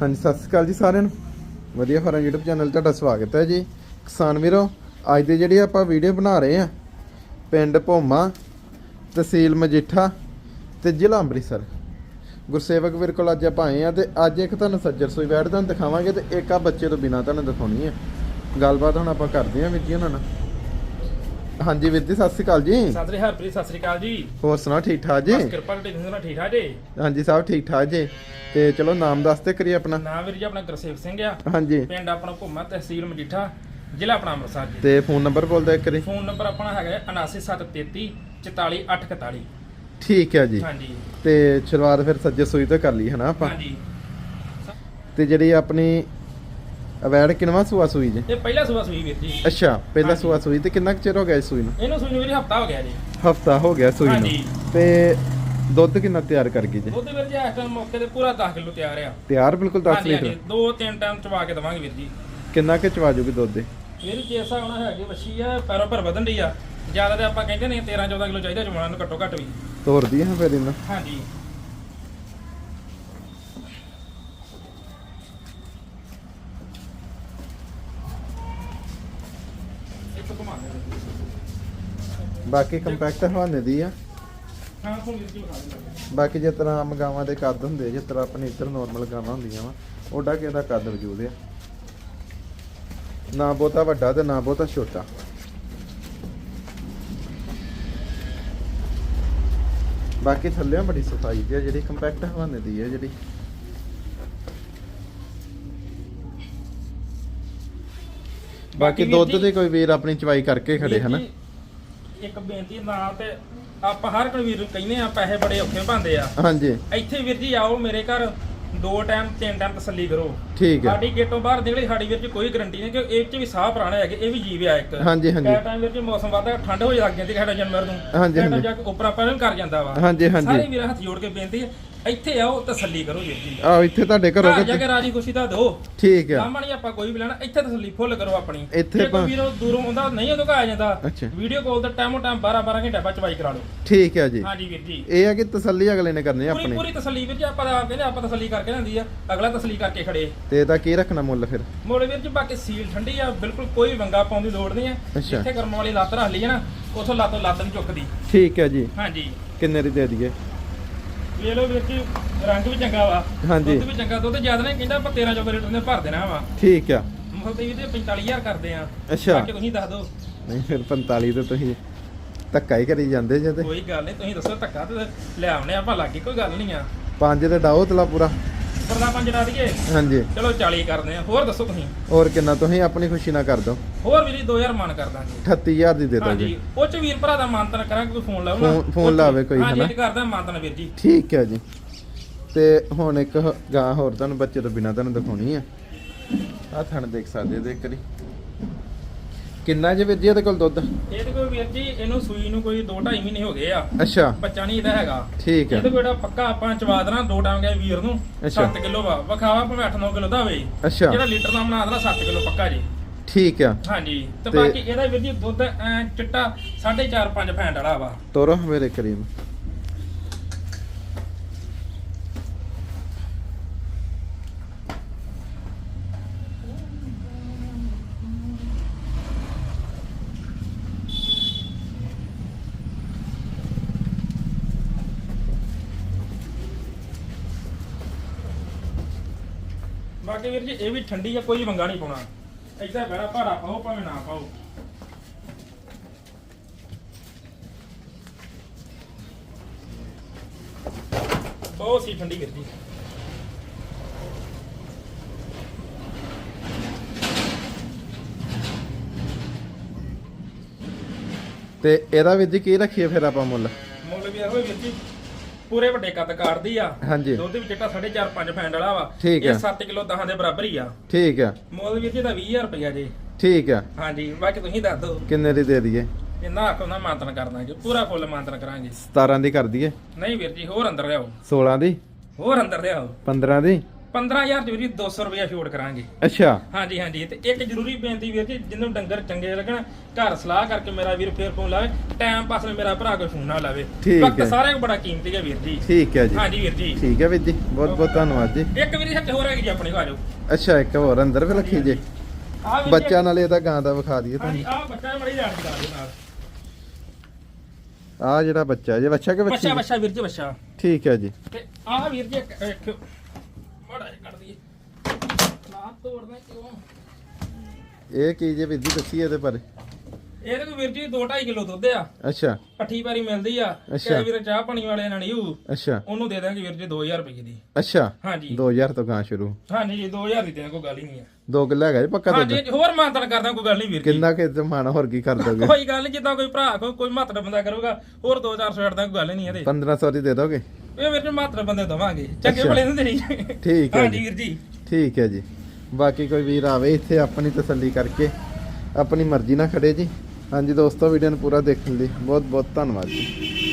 ਹਾਂਜੀ, ਸਤਿ ਸ਼੍ਰੀ ਅਕਾਲ ਜੀ ਸਾਰਿਆਂ ਨੂੰ। ਵਧੀਆ ਫਾਰਮ YouTube ਚੈਨਲ ਤੁਹਾਡਾ ਸਵਾਗਤ ਹੈ ਜੀ। ਕਿਸਾਨ ਵੀਰੋ, ਅੱਜ ਦੇ ਜਿਹੜੀ ਆਪਾਂ ਵੀਡੀਓ ਬਣਾ ਰਹੇ ਆ ਪਿੰਡ ਭੋਮਾ, ਤਹਿਸੀਲ ਮਜੀਠਾ ਤੇ ਜ਼ਿਲ੍ਹਾ ਅੰਮ੍ਰਿਤਸਰ। ਗੁਰਸੇਵਕ ਵੀਰ ਕੋਲ ਅੱਜ ਆਪਾਂ ਆਏ ਆ ਤੇ ਅੱਜ ਇੱਕ ਤੁਹਾਨੂੰ ਸੱਜਰ ਸੋਈ ਬੈਠ ਤੁਹਾਨੂੰ ਦਿਖਾਵਾਂਗੇ ਤੇ ਇੱਕ ਆ ਬੱਚੇ ਤੋਂ ਬਿਨਾ ਤੁਹਾਨੂੰ ਦਿਖਾਉਣੀ ਹੈ। ਗੱਲਬਾਤ ਹੁਣ ਆਪਾਂ ਕਰਦੇ ਆ ਵੀਰ ਜੀ ਉਹਨਾਂ ਨਾਲ। ਹਾਂਜੀ ਵੀਰ ਜੀ ਸਤਿ ਸ਼੍ਰੀ ਅਕਾਲ ਜੀ। ਸਤਿ ਸ੍ਰੀ ਅਕਾਲ ਸਤਿ ਸ੍ਰੀ ਅਕਾਲ ਜੀ। ਹੋਰ ਸੁਣਾਓ ਠੀਕ ਠਾਕ ਜੀ? ਬਸ ਕਿਰਪਾ ਕਰਕੇ ਤੁਸੀਂ ਸੁਣਾ ਠੀਕ ਠਾਕ ਜੀ? ਹਾਂਜੀ ਸਭ ਠੀਕ ਠਾਕ ਜੀ। ਤੇ ਚਲੋ ਨਾਮ ਦੱਸਦੇ ਕਰੀਏ ਆਪਣਾ। ਨਾਮ ਵੀਰ ਜੀ ਆਪਣਾ ਗੁਰਸੇਵ ਸਿੰਘ ਆ। ਹਾਂਜੀ। ਪਿੰਡ ਆਪਣਾ ਭੁੰਮਾ ਤਹਿਸੀਲ ਮਜੀਠਾ ਜ਼ਿਲ੍ਹਾ ਆਪਣਾ ਅੰਮ੍ਰਿਤਸਰ ਜੀ। ਤੇ ਫੋਨ ਨੰਬਰ ਬੋਲ ਦਿਆ ਕਰੀ ਫੋਨ ਨੰਬਰ ਆਪਣਾ ਹੈਗਾ 79733 44841 ਠੀਕ ਹੈ ਜੀ। ਹਾਂਜੀ। ਤੇ ਸ਼ੁਰੂਆਤ ਫਿਰ ਸੱਜੇ ਸੂਈ ਤੋਂ ਕਰ ਲਈ ਹਨਾ ਆਪਾਂ? ਹਾਂਜੀ। ਤੇ ਜਿਹੜੀ ਆਪਣੀ ਅਵੈੜ ਕਿਨਵਾ ਸੂਆ ਸੂਈ ਜੀ? ਇਹ ਪਹਿਲਾ ਸੂਆ ਸੂਈ ਵੀਰ ਜੀ। ਅੱਛਾ ਪਹਿਲਾ ਹਾਂਜੀ। ਸੂਆ ਸੂਈ ਤੇ ਕਿੰਨਾ ਕੁ ਚਿਰ ਹੋ ਗਿਆ ਇਸ ਸੂਈ ਨੂੰ? ਇਹਨੂੰ ਸੂਈ ਨੂੰ ਵੀਰ ਹਫਤਾ ਹੋ ਗਿਆ ਜੀ। ਹਫਤਾ ਹੋ ਗਿਆ ਸੂਈ ਨੂੰ। ਹਾਂਜੀ। ਤੇ ਦੁੱਧ ਕਿੰਨਾ ਤਿਆਰ ਕਰ ਗਈ ਜੀ? ਦੁੱਧ ਵੀਰ ਜੀ ਇਸ ਟਾਈਮ ਮੌਕੇ ਤੇ ਪੂਰਾ 10 ਕਿਲੋ ਤਿਆਰ ਆ। ਤਿਆਰ ਬਿਲਕੁਲ 10 ਹਾਂਜੀ ਹਾਂਜੀ। ਲੀਟਰ ਦੋ ਤਿੰਨ ਟਾਈਮ ਚਵਾ ਕੇ ਦਵਾਂਗੇ ਵੀਰ ਜੀ। ਕਿੰਨਾ ਕੁ ਚਵਾ ਜੂਗੀ ਦੁੱਧ ਦੇ ਵੀਰ ਜੀ ਐਸਾ ਹੋਣਾ ਹੈਗੀ ਵੱਛੀ ਆ ਪੈਰੋਂ ਪਰ ਵਧਣ ਦੀ ਆ। ਜ਼ਿਆਦਾ ਤੇ ਆਪਾਂ ਕਹਿੰਦੇ ਨੇ 13 14 ਕਿਲੋ ਚਾਹੀਦਾ ਜਮਾਨਾ ਨੂੰ ਘੱਟੋ ਘੱਟ ਵੀ। ਤੋਰਦੀ ਹਾਂ ਫਿਰ ਇਹਨਾਂ? ਹਾਂਜੀ ਇੱਕ ਘੁਮਾ ਦੇ ਬਾਕੀ ਕੰਪੈਕਟ ਹਵਾਨੇ ਦੀ ਆ। ਹਾਂ ਹੁਣ ਦਿੰਦਾ ਬਾਕੀ ਜਿਸ ਤਰ੍ਹਾਂ ਆਮ ਗਾਵਾਂ ਦੇ ਕੱਦ ਹੁੰਦੇ ਜਿਸ ਤਰ੍ਹਾਂ ਆਪਣੇ ਇੱਧਰ ਨਾਰਮਲ ਗਾਵਾਂ ਹੁੰਦੀਆਂ ਵਾ ਉਹਦਾ ਕਿ ਇਹਦਾ ਕੱਦ ਵਜੂਦ ਆ। ਨਾ ਬਹੁਤਾ ਵੱਡਾ ਤੇ ਨਾ ਬਹੁਤਾ ਛੋਟਾ। ਬਾਕੀ ਥੱਲੇ ਬੜੀ ਸਫ਼ਾਈ ਦੀ ਆ ਜਿਹੜੀ ਕੰਪੈਕਟ ਹਵਾਨੇ ਦੀ ਆ ਜਿਹੜੀ। ਬਾਕੀ ਦੁੱਧ ਦੇ ਕੋਈ ਵੀਰ ਆਪਣੀ ਚਵਾਈ ਕਰਕੇ ਖੜੇ ਹਨਾ। ਇੱਕ ਬੇਨਤੀ ਨਾ ਤੇ ਆਪਾਂ ਹਰ ਕੋਈ ਵੀਰ ਨੂੰ ਕਹਿੰਦੇ ਆ ਪੈਸੇ ਬੜੇ ਔਖੇ ਭਾਂਦੇ ਆ। ਹਾਂਜੀ। ਇੱਥੇ ਵੀਰ ਜੀ ਆਓ ਮੇਰੇ ਘਰ ਦੋ ਟਾਈਮ ਤਿੰਨ ਟਾਈਮ ਤਸੱਲੀ ਕਰੋ। ਠੀਕ ਹੈ ਸਾਡੀ ਗੇਟੋਂ ਬਾਹਰ ਨਿਕਲੇ ਸਾਡੀ ਵੀਰ ਜੀ ਕੋਈ ਗਰੰਟੀ ਨਹੀਂ ਕਿ ਇਹ ਚ ਵੀ ਸਾਹ ਪੁਰਾਣੇ ਹੈਗੇ ਇਹ ਵੀ ਜੀਵ ਆ ਇੱਕ। ਹਾਂਜੀ, ਹਾਂਜੀ। ਕਈ ਟਾਈਮ ਵੀਰ ਜੀ ਮੌਸਮ ਵੱਧਦਾ ਠੰਡ ਹੋ ਜਾਂਦੀ ਸਾਡਾ ਜਾਨਵਰ ਨੂੰ। ਹਾਂਜੀ, ਹਾਂਜੀ। ਜਾ ਕੇ ਉੱਪਰ ਆਪਾਂ ਨੂੰ ਕਰ ਜਾਂਦਾ ਵਾ। ਹਾਂਜੀ, ਹਾਂਜੀ। ਸਾਰੇ ਵੀਰ ਹੱਥ ਜੋੜ ਕੇ ਬੇਨਤੀ ਹੈ ਇੱਥੇ ਆਓ ਤਸੱਲੀ ਕਰੋ ਵੀਰ ਜੀ। ਆਹ ਇੱਥੇ ਤੁਹਾਡੇ ਘਰੋਂ ਘਰ ਜਾ ਕਿ ਰਾਜੀ ਖੁਸ਼ੀ ਦਾ ਦਿਓ। ਠੀਕ ਹੈ ਸਾਹਮਣੇ ਆਪਾਂ ਕੋਈ ਵੀ ਲੈਣਾ ਇੱਥੇ ਤਸੱਲੀ ਫੁੱਲ ਕਰੋ ਆਪਣੀ। ਇੱਥੇ ਜੇ ਕੋਈ ਵੀਰ ਦੂਰੋਂ ਆਉਂਦਾ ਨਹੀਂ ਉਹਦੋਂ ਆ ਜਾਂਦਾ। ਵੀਡੀਓ ਕਾਲ ਦਾ ਟਾਈਮੋ ਟਾਈਮ 12 12 ਘੰਟੇ ਬਾਅਦ ਚਵਾਈ ਕਰਾ ਲਓ। ਠੀਕ ਹੈ ਜੀ। ਹਾਂਜੀ ਵੀਰ ਜੀ। ਇਹ ਹੈ ਕਿ ਤਸੱਲੀ ਅਗਲੇ ਨੇ ਕਰਨੀ ਆਪਣੀ। ਪੂਰੀ ਤਸੱਲੀ ਵੀਰ ਜੀ ਆਪਾਂ ਤਾਂ ਆਪ ਕਹਿੰਦੇ ਆਪਾਂ ਤਸੱਲੀ ਕਰਕੇ ਲੈਂਦੀ ਆ। ਅਗਲਾ ਤਸੱਲੀ ਕਰਕੇ ਖੜੇ ਤੇ ਇਹਦਾ ਕੀ ਰੱਖਣਾ ਮੁੱਲ ਫਿਰ? ਮੋੜੇ ਵੀਰ ਜੀ ਬਾਕੀ ਸੀਲ ਠੰਡੀ ਆ ਬਿਲਕੁਲ ਕੋਈ ਵੰਗਾ ਪਾਉਣ ਦੀ ਲੋੜ ਨਹੀਂ ਹੈ ਅੱਛਾ। ਜਿੱਥੇ ਕਰਮ ਵਾਲੀ ਲੱਤ ਰੱਖ ਲਈ ਹੈ ਨਾ ਉਥੋਂ ਲੱਤੋਂ ਲੱਤ ਨਹੀਂ ਚੁੱਕਦੀ। ਠੀਕ ਹੈ ਜੀ। ਹਾਂਜੀ। ਕਿੰਨੇ ਦੀ ਦੇ ਦਈਏ? ਵੇਖ ਲਓ ਵੀਰ ਜੀ ਰੰਗ ਵੀ ਚੰਗਾ ਵਾ। ਹਾਂਜੀ। ਦੁੱਧ ਵੀ ਚੰਗਾ ਦੁੱਧ ਜ਼ਿਆਦਾ ਨਹੀਂ ਕਹਿੰਦਾ ਆਪਾਂ 13 14 ਲੀਟਰ ਨੇ ਭਰ ਦੇਣਾ ਵਾ। ਠੀਕ ਆ। ਮੁੱਲ ਤੇ ਵੀ ਤੇ 45000 ਕਰਦੇ ਆ। ਅੱਛਾ। ਤੁਸੀਂ ਦੱਸ ਦਿਓ। ਨਹੀਂ ਫਿਰ 45 ਤੇ ਤੁਸੀਂ ਧੱਕਾ ਹੀ ਕਰੀ ਜਾਂਦੇ ਜੇ ਤੇ। ਕੋਈ ਗੱਲ ਨਹੀਂ ਤੁਸੀਂ ਦੱਸੋ ਧੱਕਾ ਤੇ ਲੈ ਆਉਣੇ ਆਪਾਂ ਲਾਗੇ ਕੋਈ ਗੱਲ ਨਹੀਂ ਆ। ਪੰਜ ਤੇ ਡਾਓ ਤਲਾ ਪੂਰਾ। ਪਰਦਾ ਪੰਜ ਡਾ ਦਈਏ ਹਾਂਜੀ। ਚਲੋ 40 ਕਰਦੇ ਆ। ਹੋਰ ਦੱਸੋ ਤੁਸੀਂ? ਹੋਰ ਕਿੰਨਾ? ਤੁਸੀਂ ਆਪਣੀ ਖੁਸ਼ੀ ਨਾਲ ਕਰ ਦਿਓ। ਹੋਰ ਵੀਰੇ 2000 ਮਾਨ ਕਰ ਦਾਂਗੇ। 38000 ਦੀ ਦੇ ਦੋਗੇ ਹਾਂਜੀ। ਉਹ ਚ ਵੀਰ ਭਰਾ ਦਾ ਮਾਨਤਨ ਕਰਾਂਗੇ ਕੋਈ ਫੋਨ ਲਾਓ ਨਾ। ਫੋਨ- ਫੋਨ ਲਾਵੇ ਕੋਈ, ਹਾਂਜੀ ਹਨਾ? ਇਹ ਕਰਦਾ ਮਾਨਤਨ ਵੀਰ ਜੀ। ਠੀਕ ਹੈ ਜੀ। ਤੇ ਹੁਣ ਇੱਕ ਹ- ਗਾਂ ਹੋਰ ਤੁਹਾਨੂੰ ਬੱਚੇ ਤੋਂ ਬਿਨਾ ਤੁਹਾਨੂੰ ਦਿਖਾਉਣੀ ਆ। ਆ ਥਣ ਦੇਖ ਸਕਦੇ ਦੇ ਕਰੀ ਕਿੰਨਾ ਜੇ ਜੀ ਇਹਦੇ ਕੋਲ ਦੁੱਧ? ਇਹਦੇ ਕੋਈ ਵੀਰ ਜੀ ਇਹਨੂੰ ਸੂਈ ਨੂੰ ਕੋਈ 2 2.5 ਮਹੀਨੇ ਹੋ ਗਏ ਆ। ਅੱਛਾ। ਬੱਚਾ ਨਹੀਂ ਇਹਦਾ ਹੈਗਾ। ਠੀਕ ਹੈ। ਇਹਦੇ ਕੋਲ ਜਿਹੜਾ ਪੱਕਾ ਆਪਾਂ ਚਵਾ ਦੇਣਾ ਦੋ ਟਾਈਮ ਗਏ ਵੀਰ ਨੂੰ ਅੱਛਾ। 7 ਕਿਲੋ ਵਾ। ਵਿਖਾਵਾ ਭਾਵੇਂ 8 9 ਕਿਲੋ ਦਾ ਹੋਵੇ। ਅੱਛਾ। ਜਿਹੜਾ ਲੀਟਰ ਦਾ ਬਣਾ ਦੇਣਾ 7 ਕਿਲੋ ਪੱਕਾ ਜੀ। ਠੀਕ ਆ। ਹਾਂਜੀ। ਤੇ ਬਾਕੀ ਇਹਦਾ ਵੀਰ ਜੀ ਦੁੱਧ ਐਂ ਚਿੱਟਾ 4.5 5 ਫੈਂਟ ਵਾਲਾ ਵਾ। ਤੋਰੋ ਮੇਰੇ ਕਰੀਬ। ਬਾਕੀ ਵੀਰ ਜੀ ਇਹ ਵੀ ਠੰਡੀ ਆ ਕੋਈ ਵੰਗਾ ਨਹੀਂ ਪਾਉਣਾ। ਏਦਾਂ ਬਹਿਣਾ ਭਾਰਾ ਪਾਓ ਭਾਵੇਂ ਨਾ ਪਾਓ। ਬਹੁਤ ਸੀ ਠੰਡੀ ਵੀਰ ਜੀ। ਤੇ ਇਹਦਾ ਵੀਰ ਜੀ ਕੀ ਰੱਖੀਏ ਫਿਰ ਆਪਾਂ ਮੁੱਲ? ਮੁੱਲ ਵੀ ਇਹੋ ਵੀਰ ਜੀ। ਪੂਰੇ ਵੱਡੇ ਕੱਦ ਕਾੜਦੀ ਆ। ਹਾਂਜੀ। ਦੁੱਧ ਵੀ ਚਿੱਟਾ 4.5 5 ਫੈਂਡ ਵਾਲਾ ਵਾ। ਠੀਕ ਇਹ ਹੈ। 7 ਕਿਲੋ 10 ਦੇ ਬਰਾਬਰ ਹੀ ਆ। ਠੀਕ ਆ। ਮੁੱਲ ਵੀਰ ਜੀ ਦਾ 20000 ਰੁਪਇਆ ਜੀ। ਠੀਕ ਆ। ਹਾਂਜੀ ਬਾਕੀ ਤੁਸੀਂ ਦੱਸ ਦਿਓ। ਕਿੰਨੇ ਦੀ ਦੇ ਦਈਏ? ਇੰਨਾ ਆਖੋ ਨਾ ਮਾਨਤਨ ਕਰਨਾ ਜੀ ਪੂਰਾ ਫੁੱਲ ਮਾਨਤਨ ਕਰਾਂਗੇ। 17 ਦੀ ਕਰ ਦਈਏ। ਨਹੀਂ ਵੀਰ ਜੀ ਹੋਰ ਅੰਦਰ ਲਿਆਓ। 16 ਦੀ? ਹੋਰ ਅੰਦਰ ਲਿਆਓ। 15 ਦੀ? 15000 ਚ ਵੀਰ ਜੀ 200 ਰੁਪਇਆ ਛੋੜ ਕਰਾਂਗੇ। ਅੱਛਾ। ਹਾਂਜੀ ਹਾਂਜੀ। ਤੇ ਇੱਕ ਜ਼ਰੂਰੀ ਬੇਨਤੀ ਵੀਰ ਜੀ ਜਿਹਨੂੰ ਡੰਗਰ ਚੰਗੇ ਲੱਗਣ ਘਰ ਸਲਾਹ ਕਰਕੇ ਮੇਰਾ ਵੀਰ ਫੇਰ ਫੋਨ ਲਾਵੇ ਟਾਈਮ ਪਾਸ ਲਈ ਮੇਰਾ ਭਰਾ ਕੋਈ ਫੋਨ ਨਾ ਲਾਵੇ। ਠੀਕ ਵਕਤ ਹੈ। ਸਾਰਿਆਂ ਕੋਲ ਬੜਾ ਕੀਮਤੀ ਹੈ ਵੀਰ ਜੀ। ਠੀਕ ਹੈ ਜੀ। ਹਾਂਜੀ ਵੀਰ ਜੀ। ਠੀਕ ਹੈ ਵੀਰ ਜੀ। ਬਹੁਤ ਬਹੁਤ ਧੰਨਵਾਦ ਜੀ। ਇੱਕ ਵੀਰ ਹੱਥ ਹੋਰ ਹੈਗੀ ਜੀ ਆਪਣੇ ਕੋਲ ਆ ਜਾਓ। ਅੱਛਾ ਇੱਕ ਹੋਰ ਅੰਦਰ ਵੀ ਰੱਖੀ ਜੇ। ਆ ਵੀਰ ਜੀ ਬੱਚਾ ਨਾਲ ਇਹਦਾ ਗਾਂ ਦਾ ਵਿਖਾ ਦਈਏ ਹਾਂਜੀ ਤੁਹਾਨੂੰ। ਆ ਬੱਚਾ ਮੜੀ ਜਾਣ ਦੀ ਦੇ ਨਾਲ। ਆ ਜਿਹੜਾ ਬੱਚਾ ਜੇ ਬੱਚਾ ਕਿ ਬੱਚੀ ਬੱਚਾ ਬੱਚਾ ਵੀਰ ਜੀ ਬੱਚਾ। ਠੀਕ ਹੈ ਜੀ। ਤੇ ਆ ਵੀਰ ਜੀ ਇੱਕ ਇੱਕ ਬੜਾ ਜਿਹਾ ਕੱਢ ਦਈਏ। ਨਾ ਤੋੜਨਾ ਕਿਉਂ? ਇਹ ਕੀ ਜੇ ਵੀਰ ਜੀ ਦੱਸੀ ਇਹਦੇ ਬਾਰੇ? ਇਹਦੇ ਕੋਲ ਵੀਰ ਜੀ 2.5 ਕਿਲੋ ਦੁੱਧ ਆ। ਅੱਛਾ। ਪੱਠੀ ਪਾਰੀ ਮਿਲਦੀ ਆ। ਅੱਛਾ। ਕਈ ਵੀਰ ਚਾਹ ਪਾਣੀ ਵਾਲੇ ਨਾਲ ਨਹੀਂ ਅੱਛਾ। ਉਹਨੂੰ ਦੇ ਦਾਂਗੇ ਵੀਰ ਜੀ 2000 ਰੁਪਏ ਦੀ। ਅੱਛਾ। ਹਾਂਜੀ। 2000 ਤੋਂ ਗਾਂ ਸ਼ੁਰੂ। ਹਾਂਜੀ ਜੀ 2000 ਦੀ ਦੇਣਾ ਕੋਈ ਗੱਲ ਹੀ ਨਹੀਂ ਆ। 2 ਕਿੱਲਾ ਹੈਗਾ ਜੀ ਪੱਕਾ ਹਾਂਜੀ ਦੁੱਧ? ਜੀ, ਹੋਰ ਮਾਨਤਨ ਕਰਦਾ ਕੋਈ ਗੱਲ ਨਹੀਂ ਵੀਰ ਜੀ। ਕਿੰਨਾ ਕਿ ਤੇ ਮਾਣਾ ਹੋਰ ਕੀ ਕਰ ਦੋਗੇ? ਕੋਈ ਗੱਲ ਨਹੀਂ ਜਿੱਦਾਂ ਕੋਈ ਭਰਾ ਕੋਈ ਕੋਈ ਮਾਤਰ ਬੰਦਾ ਕਰੂਗਾ ਹੋਰ 2400 ਛੱਡਦਾ ਕੋਈ ਗੱਲ ਨਹੀਂ ਇਹਦੇ। 1500 ਦੀ ਦੇ ਦੋਗੇ? ਇਹ ਵੀਰ ਜੀ ਮਾਤਰ ਬੰਦੇ ਦਵਾਂਗੇ। ਚੰਗੇ ਅੱਛਾ। ਭਲੇ ਹੁੰਦੇ ਨਹੀਂ ਠੀਕ ਹੈ ਹਾਂਜੀ ਜੀ। ਵੀਰ ਜੀ। ਠੀਕ ਹੈ ਜੀ। ਬਾਕੀ ਕੋਈ ਵੀਰ ਆਵੇ ਇੱਥੇ ਆਪਣੀ ਤਸੱਲੀ ਕਰਕੇ ਆਪਣੀ ਮਰਜ਼ੀ ਨਾਲ ਖੜੇ ਜੀ। ਹਾਂਜੀ ਦੋਸਤੋ ਵੀਡੀਓ ਨੂੰ ਪੂਰਾ ਦੇਖਣ ਲਈ ਬਹੁਤ ਬਹੁਤ ਧੰਨਵਾਦ ਜੀ।